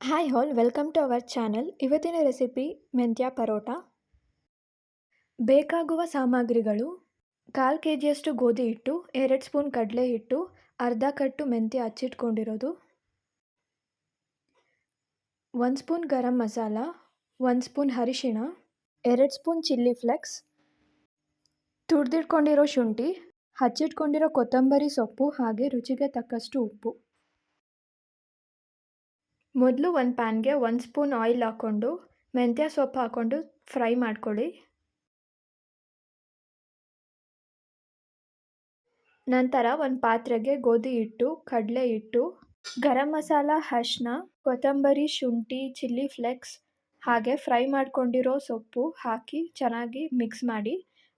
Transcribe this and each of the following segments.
Hi all welcome to our channel ಇವತ್ತಿನ recipe ಮೆಂತ್ಯ ಪರೋಟ. ಬೇಕಾಗುವ ಸಾಮಗ್ರಿಗಳು ಕಾಲು ಕೆ ಜಿಯಷ್ಟು ಗೋಧಿ ಹಿಟ್ಟು, ಎರಡು ಸ್ಪೂನ್ ಕಡಲೆ ಹಿಟ್ಟು, ಅರ್ಧ ಕಟ್ಟು ಮೆಂತ್ಯ ಹಚ್ಚಿಟ್ಕೊಂಡಿರೋದು. ಒಂದು ಸ್ಪೂನ್ ಗರಂ ಮಸಾಲ, ಒಂದು ಸ್ಪೂನ್ ಅರಿಶಿಣ, ಎರಡು ಸ್ಪೂನ್ ಚಿಲ್ಲಿ ಫ್ಲೆಕ್ಸ್ ತುಡ್ದಿಟ್ಕೊಂಡಿರೋ ಶುಂಠಿ, ಹಚ್ಚಿಟ್ಕೊಂಡಿರೋ ಕೊತ್ತಂಬರಿ ಸೊಪ್ಪು ಹಾಗೆ ರುಚಿಗೆ ತಕ್ಕಷ್ಟು ಉಪ್ಪು. ಮೊದಲು ಒಂದು ಪ್ಯಾನ್ಗೆ ಒಂದು ಸ್ಪೂನ್ ಆಯಿಲ್ ಹಾಕ್ಕೊಂಡು, ಮೆಂತ್ಯ ಸೊಪ್ಪು ಹಾಕ್ಕೊಂಡು ಫ್ರೈ ಮಾಡ್ಕೊಳ್ಳಿ. ನಂತರ ಒಂದು ಪಾತ್ರೆಗೆ ಗೋಧಿ ಹಿಟ್ಟು, ಕಡಲೆ ಹಿಟ್ಟು, ಗರಂ ಮಸಾಲ ಹಶ್ನ ಕೊತ್ತಂಬರಿ, ಶುಂಠಿ, ಚಿಲ್ಲಿ ಫ್ಲೆಕ್ಸ್, ಹಾಗೆ ಫ್ರೈ ಮಾಡ್ಕೊಂಡಿರೋ ಸೊಪ್ಪು ಹಾಕಿ ಚೆನ್ನಾಗಿ ಮಿಕ್ಸ್ ಮಾಡಿ,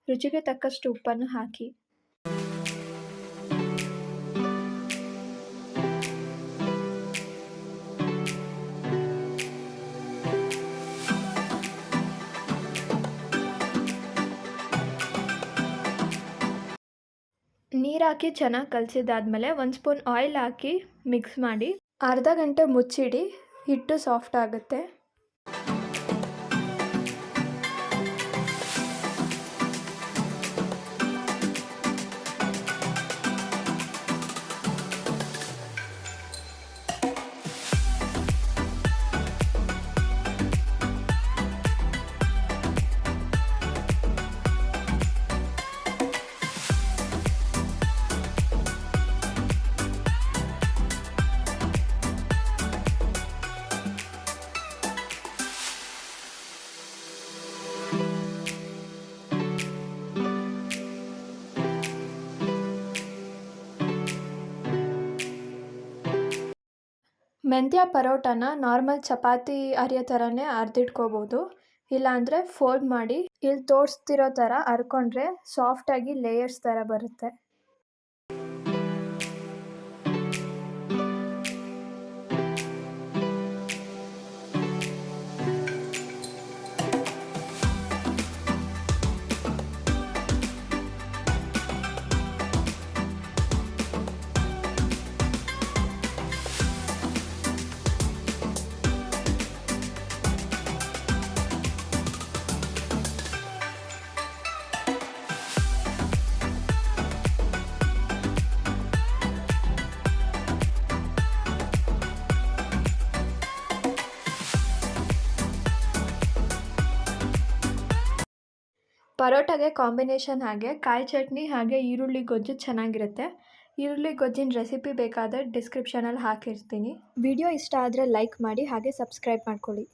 ರುಚಿಗೆ ತಕ್ಕಷ್ಟು ಉಪ್ಪನ್ನು ಹಾಕಿ. ನೀರು ಹಾಕಿ ಚೆನ್ನಾಗಿ ಕಲಸಿದಾದ್ಮೇಲೆ ಒಂದು ಸ್ಪೂನ್ ಆಯಿಲ್ ಹಾಕಿ ಮಿಕ್ಸ್ ಮಾಡಿ ಅರ್ಧ ಗಂಟೆ ಮುಚ್ಚಿಡಿ, ಹಿಟ್ಟು ಸಾಫ್ಟ್ ಆಗುತ್ತೆ. ಮೆಂತ್ಯ ಪರೋಟನ ನಾರ್ಮಲ್ ಚಪಾತಿ ಅರಿಯೋ ಥರನೇ ಅರ್ದಿಟ್ಕೋಬೋದು. ಇಲ್ಲಾಂದರೆ ಫೋಲ್ಡ್ ಮಾಡಿ, ಇಲ್ಲಿ ತೋರಿಸ್ತಿರೋ ಥರ ಹರ್ಕೊಂಡ್ರೆ ಸಾಫ್ಟಾಗಿ ಲೇಯರ್ಸ್ ಥರ ಬರುತ್ತೆ. ಪರೋಟಾಗೆ ಕಾಂಬಿನೇಷನ್ ಹಾಗೆ, ಕಾಯಿ ಚಟ್ನಿ ಹಾಗೆ ಈರುಳ್ಳಿ ಗೊಜ್ಜು ಚೆನ್ನಾಗಿರುತ್ತೆ. ಈರುಳ್ಳಿ ಗೊಜ್ಜಿನ ರೆಸಿಪಿ ಬೇಕಾದರೆ ಡಿಸ್ಕ್ರಿಪ್ಷನಲ್ಲಿ ಹಾಕಿರ್ತೀನಿ. ವಿಡಿಯೋ ಇಷ್ಟ ಆದರೆ ಲೈಕ್ ಮಾಡಿ, ಹಾಗೆ ಸಬ್ಸ್ಕ್ರೈಬ್ ಮಾಡ್ಕೊಳ್ಳಿ.